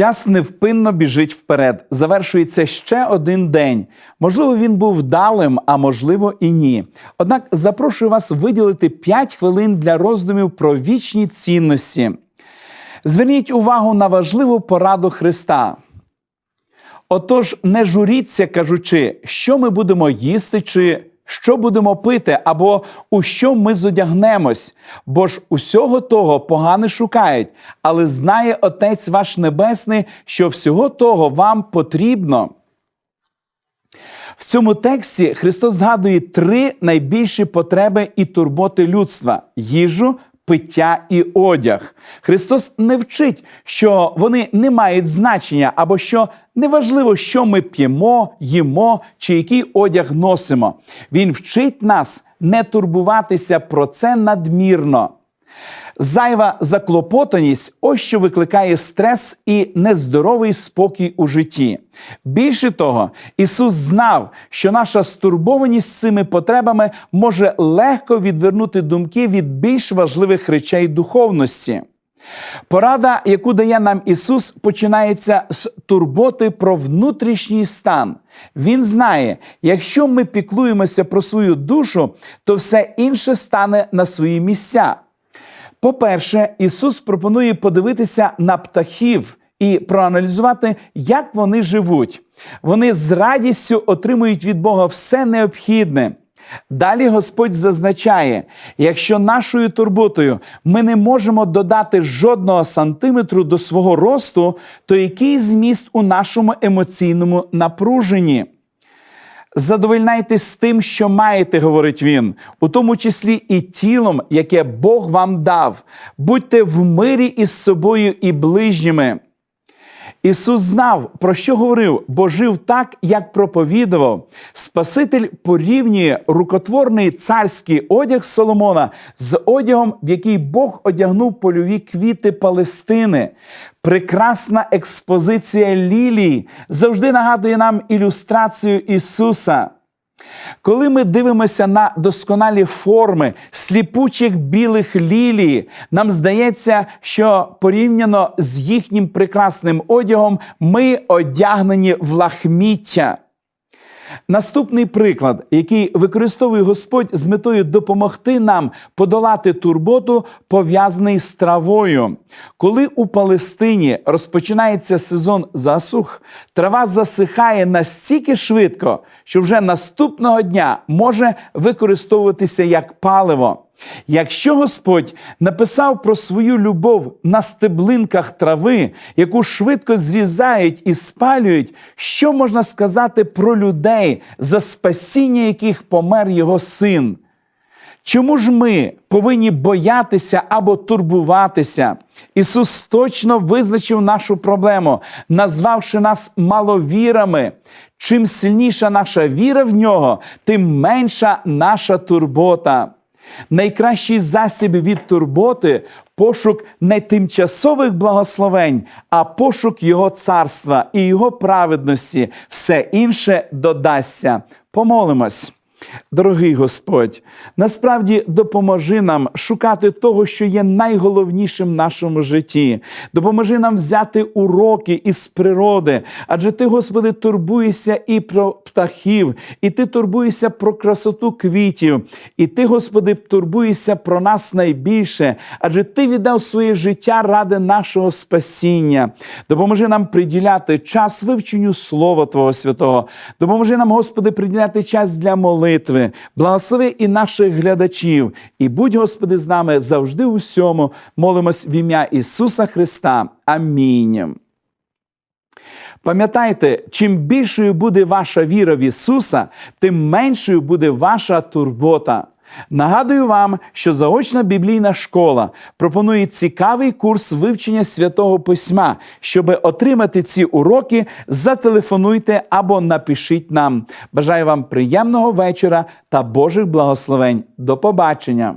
Час невпинно біжить вперед. Завершується ще один день. Можливо, він був вдалим, а можливо і ні. Однак запрошую вас виділити 5 хвилин для роздумів про вічні цінності. Зверніть увагу на важливу пораду Христа. Отож, не журіться, кажучи, що ми будемо їсти, чи що будемо пити, або у що ми зодягнемось, бо ж усього того погане шукають, але знає Отець ваш Небесний, що всього того вам потрібно. В цьому тексті Христос згадує три найбільші потреби і турботи людства: їжу, пиття і одяг. Христос не вчить, що вони не мають значення, або що неважливо, що ми п'ємо, їмо чи який одяг носимо. Він вчить нас не турбуватися про це надмірно. Зайва заклопотаність ось що викликає стрес і нездоровий спокій у житті. Більше того, Ісус знав, що наша стурбованість цими потребами може легко відвернути думки від більш важливих речей духовності. Порада, яку дає нам Ісус, починається з турботи про внутрішній стан. Він знає, якщо ми піклуємося про свою душу, то все інше стане на свої місця. По-перше, Ісус пропонує подивитися на птахів і проаналізувати, як вони живуть. Вони з радістю отримують від Бога все необхідне. Далі Господь зазначає: якщо нашою турботою ми не можемо додати жодного сантиметру до свого росту, то який зміст у нашому емоційному напруженні? Задовольняйтесь тим, що маєте, говорить він, у тому числі і тілом, яке Бог вам дав. Будьте в мирі із собою і ближніми. Ісус знав, про що говорив, бо жив так, як проповідував. Спаситель порівнює рукотворний царський одяг Соломона з одягом, в який Бог одягнув польові квіти Палестини. Прекрасна експозиція лілій завжди нагадує нам ілюстрацію Ісуса. Коли ми дивимося на досконалі форми сліпучих білих лілій, нам здається, що порівняно з їхнім прекрасним одягом ми одягнені в лахміття. Наступний приклад, який використовує Господь з метою допомогти нам подолати турботу, пов'язаний з травою. Коли у Палестині розпочинається сезон засух, трава засихає настільки швидко, що вже наступного дня може використовуватися як паливо. Якщо Господь написав про свою любов на стеблинках трави, яку швидко зрізають і спалюють, що можна сказати про людей, за спасіння яких помер його син? Чому ж ми повинні боятися або турбуватися? Ісус точно визначив нашу проблему, назвавши нас маловірами. Чим сильніша наша віра в нього, тим менша наша турбота. Найкращий засіб від турботи пошук не тимчасових благословень, а пошук Його царства і Його праведності. Все інше додасться. Помолимось. Дорогий Господь, насправді допоможи нам шукати того, що є найголовнішим в нашому житті. Допоможи нам взяти уроки із природи, адже ти, Господи, турбуєшся і про птахів, і ти турбуєшся про красоту квітів, і ти, Господи, турбуєшся про нас найбільше, адже Ти віддав своє життя ради нашого спасіння. Допоможи нам приділяти час вивченню Слова Твого Святого. Допоможи нам, Господи, приділяти час для молитви молитви, благослови і наших глядачів, і будь, Господи, з нами завжди у всьому. Молимось в ім'я Ісуса Христа. Амінь. Пам'ятайте, чим більшою буде ваша віра в Ісуса, тим меншою буде ваша турбота. Нагадую вам, що заочна біблійна школа пропонує цікавий курс вивчення святого письма. Щоб отримати ці уроки, зателефонуйте або напишіть нам. Бажаю вам приємного вечора та Божих благословень. До побачення!